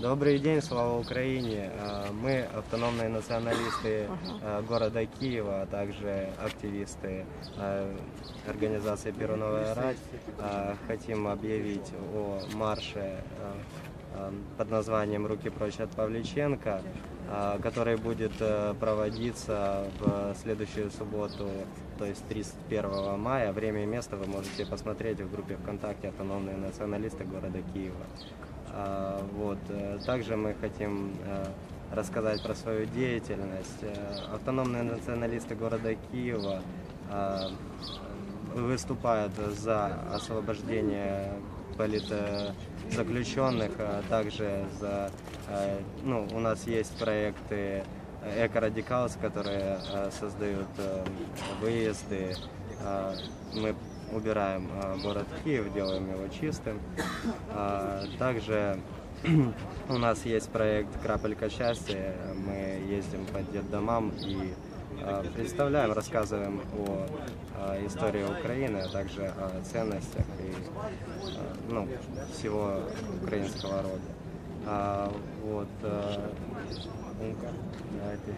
Добрый день, слава Украине. Э, Мы автономные националисты э, города Киева, а также активисты э, организации «Перуновая рать». Э, Хотим объявить о марше под названием «Руки прочь от Павличенко», который будет э, проводиться в следующую субботу, то есть 31 мая. Время и место вы можете посмотреть в группе ВКонтакте «Автономные националисты города Киева». А, Вот. э, Также мы хотим э, рассказать про свою деятельность. Э, Автономные националисты города Киева выступают за освобождение политзаключенных, а также за, э, ну, у нас есть проекты Эко-Радикалс, которые э, создают э, выезды. Мы убираем город Киев, делаем его чистым. Также у нас есть проект «Крапелька счастья». Мы ездим по детдомам и представляем, рассказываем о истории Украины, а также о ценностях и ну, всего украинского рода. А, Вот. а, Умка, давайте.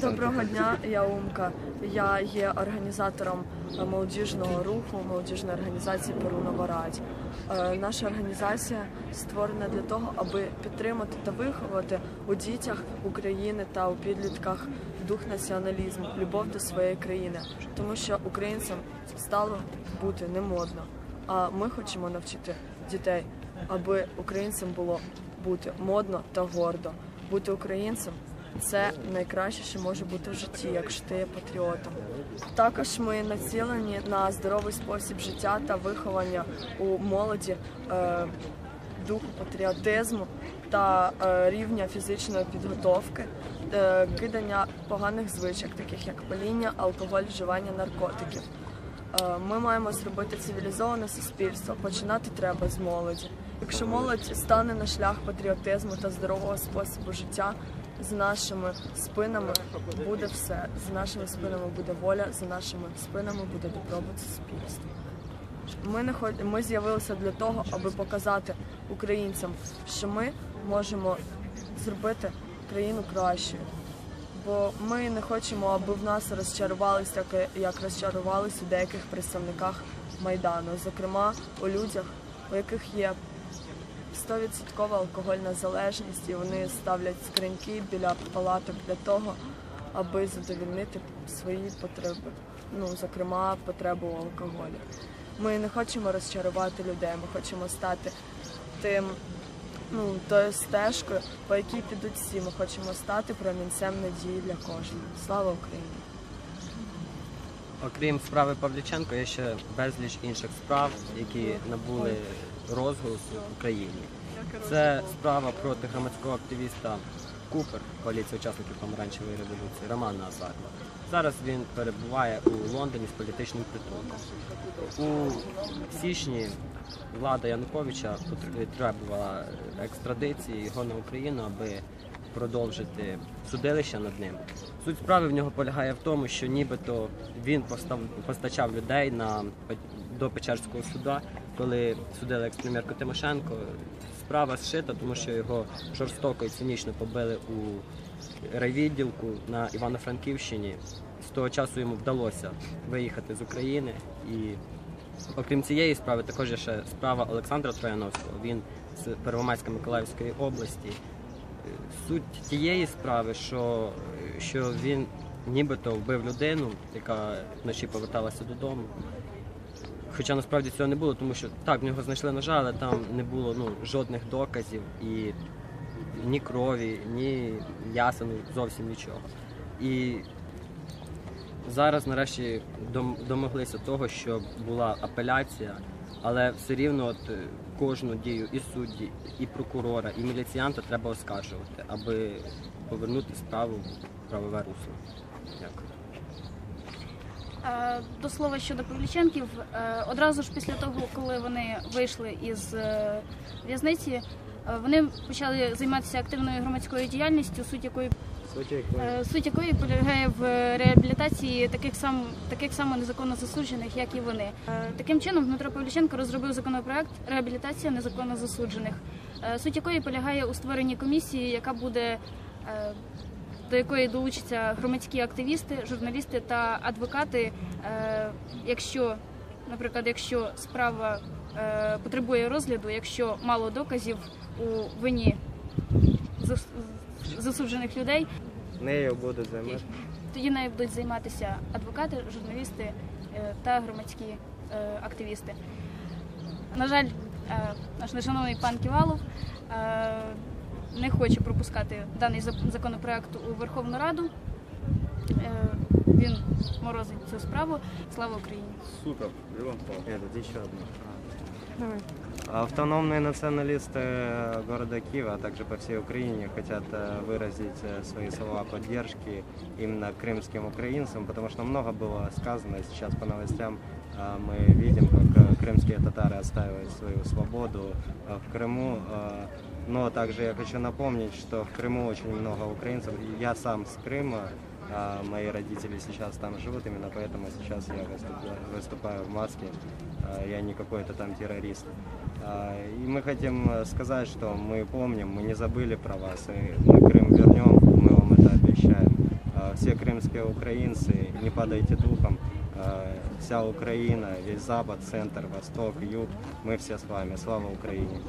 Доброго дня, я Умка. Я є організатором молодіжного руху, молодіжної організації Перунова Радь. Е, Наша організація створена для того, аби підтримати та виховати у дітях України та у підлітках дух націоналізму, любов до своєї країни, тому що українцям стало бути не модно. А ми хочемо навчити дітей, аби українцям було бути модно та гордо. Бути українцем це найкраще, що може бути в житті, якщо ти є патріотом. Також ми націлені на здоровий спосіб життя та виховання у молоді е, духу патріотизму та е, рівня фізичної підготовки, е, кидання поганих звичок, таких як паління, алкоголь, вживання наркотиків. Е, Ми маємо зробити цивілізоване суспільство. Починати треба з молоді. Якщо молодь стане на шлях патріотизму та здорового способу життя, з нашими спинами буде все. За нашими спинами буде воля, за нашими спинами буде добробут суспільства. Ми не хо- ми з'явилися для того, аби показати українцям, що ми можемо зробити країну кращою. Бо ми не хочемо, аби в нас розчарувалися, як розчарувалися у деяких представниках майдану, зокрема у людях, у яких є 100% алкогольна залежність, і вони ставлять скриньки біля палаток для того, аби задовільнити свої потреби, ну зокрема потребу у алкоголі. Ми не хочемо розчарувати людей, ми хочемо стати тим, ну тою стежкою, по якій підуть всі. Ми хочемо стати промінцем надії для кожного. Слава Україні! Окрім справи Павліченко, є ще безліч інших справ, які набули розголосу в Україні. Це справа проти громадського активіста Купер, коаліції учасників помаранчевої революції Романа Азарова. Зараз він перебуває у Лондоні з політичним притулком. У січні влада Януковича потр- требувала екстрадиції його на Україну, аби продовжити судилище над ним. Суть справи в нього полягає в тому, що нібито він постачав людей на, до Печерського суда, коли судили екс-прем'єрку Тимошенко. Справа зшита, тому що його жорстоко і цинічно побили у райвідділку на Івано-Франківщині. З того часу йому вдалося виїхати з України. І окрім цієї справи, також є ще справа Олександра Трояновського. Він з Первомайська Миколаївської області. Суть тієї справи, що, що він нібито вбив людину, яка вночі поверталася додому. Хоча насправді цього не було, тому що так, в нього знайшли ножа, але там не було ну, жодних доказів і ні крові, ні ясен, зовсім нічого. І зараз нарешті домоглися того, що була апеляція, але все рівно от, е, кожну дію і судді, і прокурора, і міліціянта треба оскаржувати, аби повернути справу правове русло. Дякую. Е, До слова щодо Павліченків, е, одразу ж після того, коли вони вийшли із е, в'язниці, вони почали займатися активною громадською діяльністю, суть якої е, суть якої полягає в реабілітації таких сам таких само незаконно засуджених, як і вони. Таким чином, Дмитро Павліченко розробив законопроект реабілітація незаконно засуджених. суть якої полягає у створенні комісії, яка буде до якої долучаться громадські активісти, журналісти та адвокати. Е, Якщо, наприклад, якщо справа е, потребує розгляду, якщо мало доказів у вині засуджених людей, Нею будуть займатися. тоді нею будуть займатися адвокати, журналісти е, та громадські активісти. На жаль, наш нешановний пан Ківалов не хоче пропускати даний зак- законопроект у Верховну Раду. Е, Він морозить цю справу. Слава Україні! Супер, Левон Павлович. Этот еще одна. Автономные националисты э, города Киева, а также по всей Украине хотят э, выразить э, свои слова поддержки именно крымским украинцам, потому что много было сказано сейчас по новостям. э, Мы видим, как э, крымские татары отстаивают свою свободу э, в Крыму. э, Но также я хочу напомнить, что в Крыму очень много украинцев. Я сам с Крыма, а мои родители сейчас там живут, именно поэтому сейчас я выступаю, выступаю в маске. А, Я не какой-то там террорист. А, И мы хотим э, сказать, что мы помним, мы не забыли про вас, и мы Крым вернем, мы вам это обещаем. А, Все крымские украинцы, не падайте духом. А, Вся Украина, весь Запад, Центр, Восток, Юг, мы все с вами. Слава Украине!